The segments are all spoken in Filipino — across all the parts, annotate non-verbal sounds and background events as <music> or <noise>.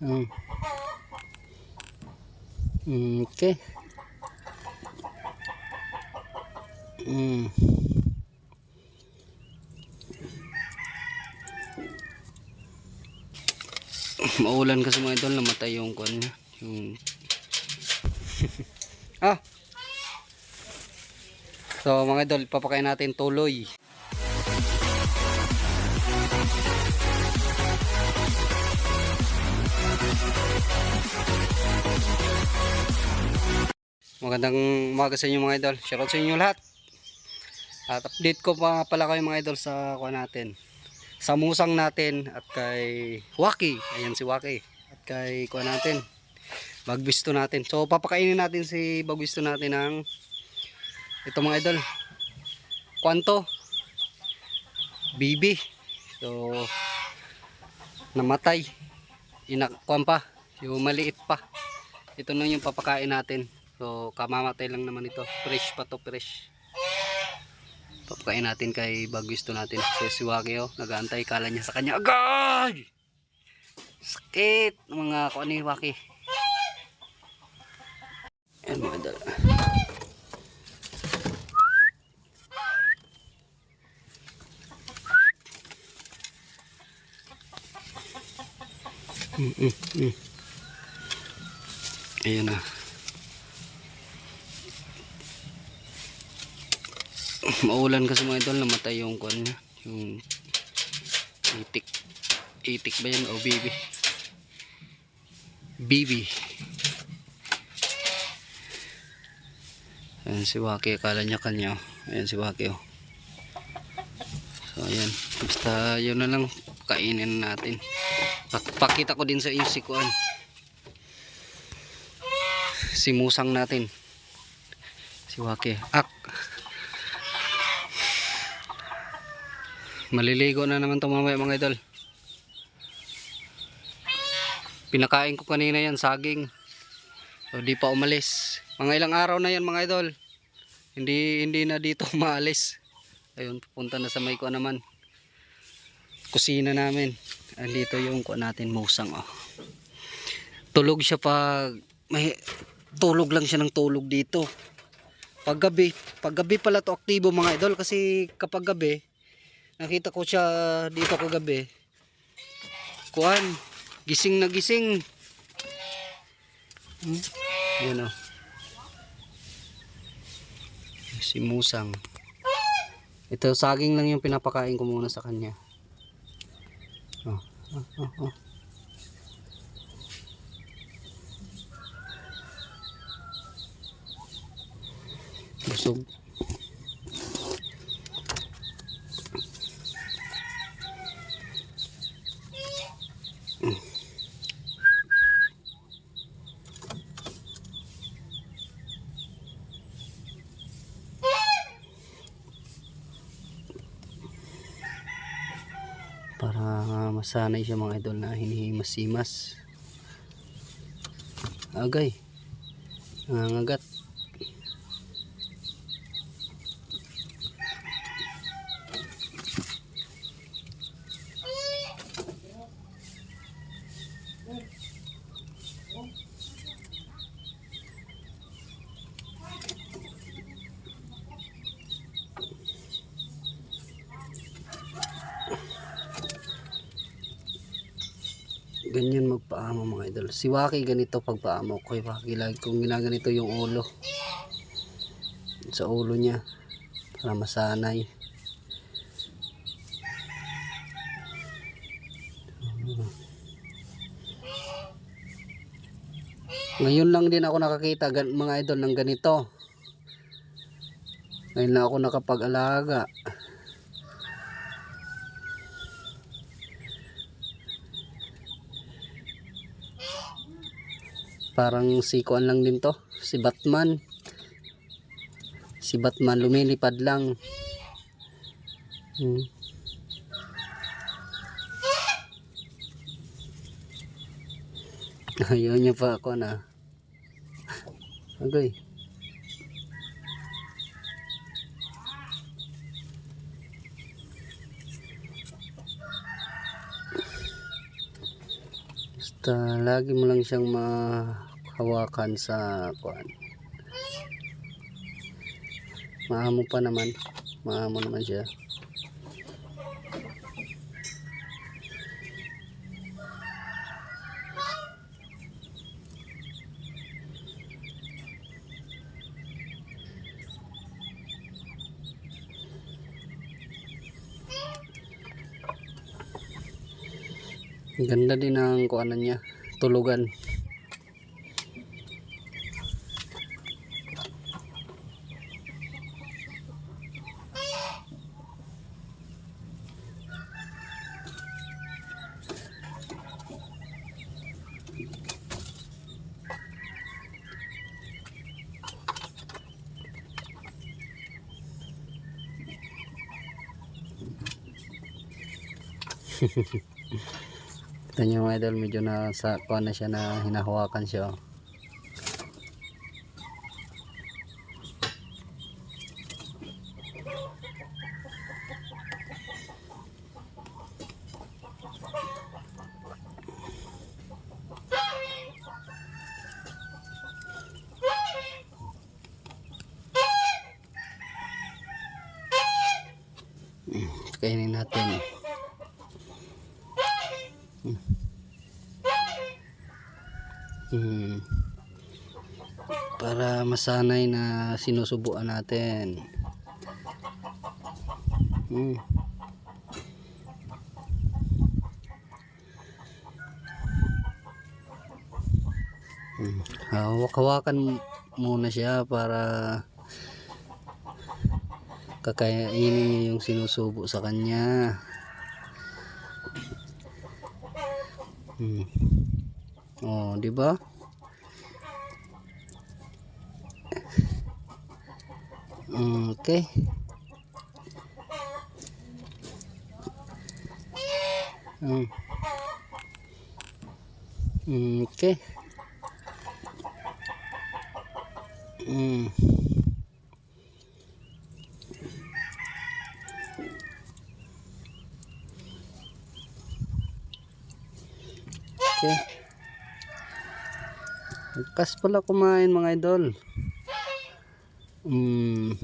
Mm. Mm, Okay. Mm. <coughs> Maulan kasi mga idol, namatay yung kwan niya. Yung... <laughs> ah! So mga idol, papakain natin tuloy. Magandang umaga sa inyo mga idol. Shoutout sa inyo lahat. At update ko pa pala kayo mga idol sa kuha natin. Sa musang natin at kay Waki. Ayan si Waki. At kay kuha natin. Bagbisto natin. So papakainin natin si bagbisto natin ng ito mga idol. Kwanto. Bibi. So namatay. Inakwan pa. Yung maliit pa. Ito na yung papakain natin. So, kamamatay lang naman ito. Fresh pa to, fresh. Papakain natin kay Bagwisto natin. So, si Waki, oh, nag-aantay. Kala niya sa kanya, agad! Sakit! Mga kuha ni Waki. Ayan, mga dala. Mm, mm. Ayan na. Maulan kasi mga idol, namatay yung kwan niya. Yung itik. Itik ba yan? O bibi. Bibi. Ayan si Waki, akala niya kanya. Ayan si Waki oh. So ayan, basta yun na lang kainin natin. Pak- Pakita ko din sa inyo si Kuan. Si Musang natin. Si Waki. Ak. Maliligo na naman itong mamaya mga idol. Pinakain ko kanina yan, saging. So, di pa umalis. Mga ilang araw na yan mga idol. Hindi hindi na dito <laughs> maalis. Ayun, pupunta na sa may kuha naman. Kusina namin. Andito yung kuha natin, musang oh. Tulog siya pag may tulog lang siya ng tulog dito. Pag gabi, pag gabi pala to aktibo mga idol kasi kapag gabi nakita ko siya dito kagabi. Kuan, gising na gising. Hmm? Yan oh. Si Musang. Ito saging lang yung pinapakain ko muna sa kanya. Oh, oh, oh, oh. Busog. para masanay siya mga idol na hinihimas-simas agay. Nangangagat ganyan magpaamo mga idol. Si Waki ganito pagpaamo. Ko Waki lagi kong ginaganito yung ulo. Sa ulo niya. Para masanay. Ngayon lang din ako nakakita mga idol ng ganito. Ngayon lang ako nakapag-alaga parang si Kuan lang din to si Batman. Si Batman lumilipad lang. Hmm. <laughs> ayaw niya pa ako na. <laughs> Agay Ta, lagi mo lang siyang mahawakan sa kuan. Maamo pa naman. Maamo naman siya. Ganda din ang kuanan niya. Tulugan. <laughs> Ito niyo mga idol, medyo na sa kuan na siya na hinahawakan siya. oh. Mm, Kainin natin. Hmm. Para masanay na sinusubuan natin. Hmm. Hmm. Hawak-hawakan muna siya para kakainin niya yung sinusubo sa kanya. Hmm. Oh, di ba? Okay. Mm. Okay. Mm. Okay. Kas pala kumain mga idol. Mm.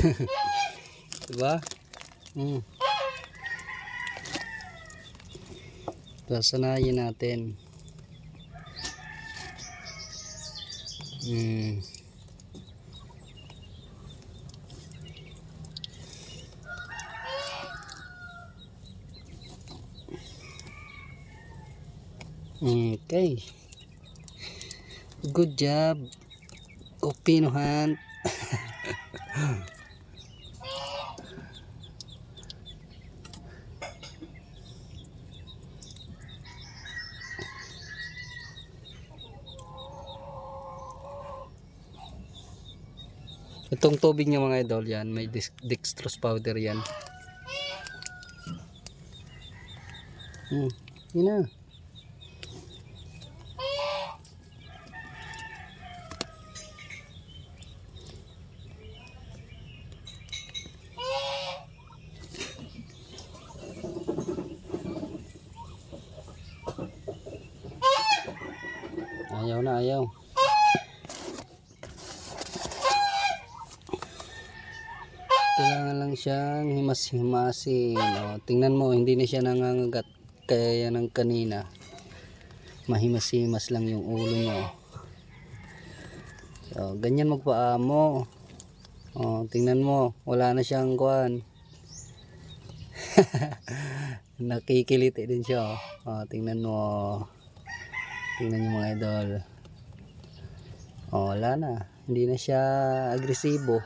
<laughs> diba? Mm. Sasanayin natin. Mm. Okay. Good job. Opino Hunt. Itong tubig niya mga idol yan, may dextrose powder yan. Hmm, yun na. Ayaw na, ayaw. Kailangan lang siyang himas-himasin. O, tingnan mo, hindi na siya nangangagat kaya yan ng kanina. Mahimas-himas lang yung ulo niya. So, ganyan magpaamo. O, tingnan mo, wala na siyang kuan. <laughs> Nakikiliti din siya. O, tingnan mo. Tingnan niyo mga idol. O, wala na. Hindi na siya agresibo.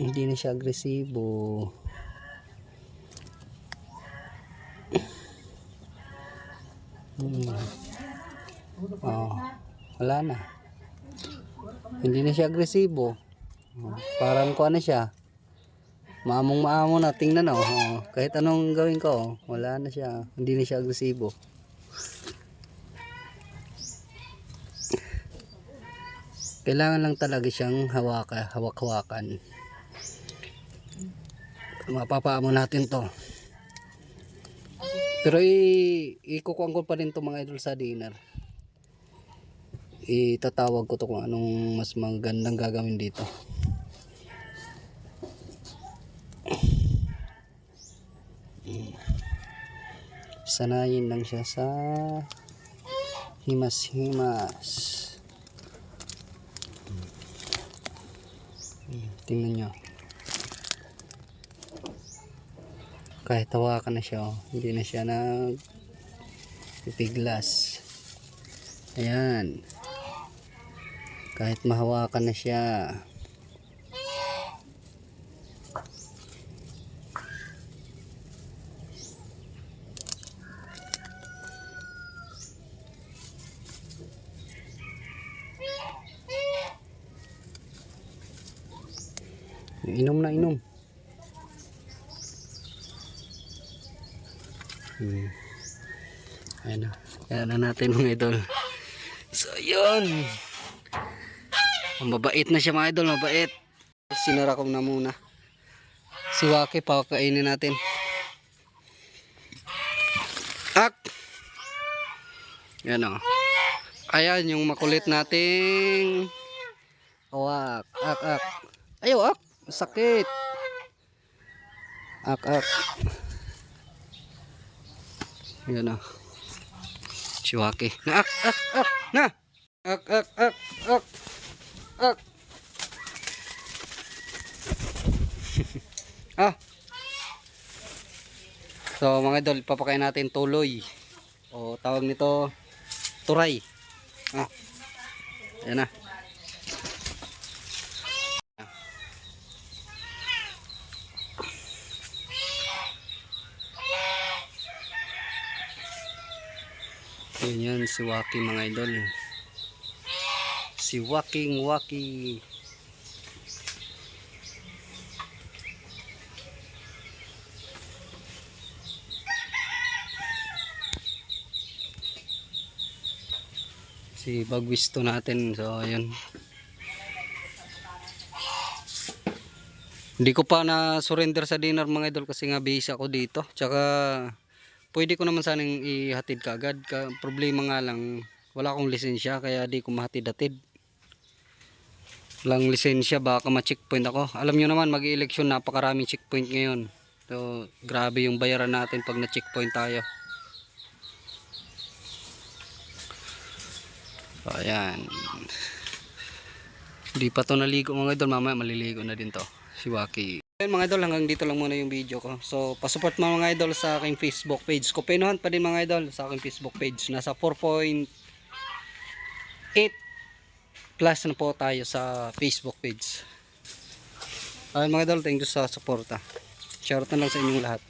Hindi na siya agresibo. Hmm. Oh, wala na. Hindi na siya agresibo. Oh, parang kuha na siya. Maamong maamo na. Tingnan oh. oh. Kahit anong gawin ko, oh, wala na siya. Hindi na siya agresibo. Kailangan lang talaga siyang hawaka, hawak-hawakan. Mapapaamo natin to. Pero i ikukuha ko pa rin to mga idol sa dinner. Itatawag ko to kung anong mas magandang gagawin dito. Sanayin lang siya sa himas-himas. Tingnan nyo. Kahit hawakan na siya, oh. hindi na siya nag pipiglas. Ayan. Kahit mahawakan na siya. Inom na inom. Hmm. Ayan na. Ayan na natin mga idol. So, yun. Mabait na siya mga idol. Mabait. Sinara ko na muna. Si Waki, pakakainin natin. Ak! Yan o. Ayan, yung makulit nating awak. Ak, ak. Ayaw, ak. Sakit. Ak, ak. Yan o. Chiwaki. Na, ak, ak, ak. Na. Ak, ak, ak, ak. Ak. <laughs> ah. So mga idol, papakain natin tuloy. O tawag nito turay. Ah. Ayan na. Yun yan, si Waki mga idol. Si Waking Waki. Si Bagwisto natin. So, ayun. Hindi ko pa na surrender sa dinner mga idol kasi nga busy ako dito. Tsaka pwede ko naman sanang ihatid kaagad. Ka, problema nga lang, wala akong lisensya kaya di ko mahatid-hatid. Walang lisensya, baka ma-checkpoint ako. Alam nyo naman, mag-eleksyon, napakaraming checkpoint ngayon. So, grabe yung bayaran natin pag na-checkpoint tayo. So, ayan. Hindi pa to naligo mga idol, mamaya maliligo na din to. Si Waki. Ayun mga idol, hanggang dito lang muna yung video ko. So, pasupport mga mga idol sa aking Facebook page. Kupinuhan pa din mga idol sa aking Facebook page. Nasa 4.8 plus na po tayo sa Facebook page. Ayun mga idol, thank you sa suporta. Share na lang sa inyong lahat.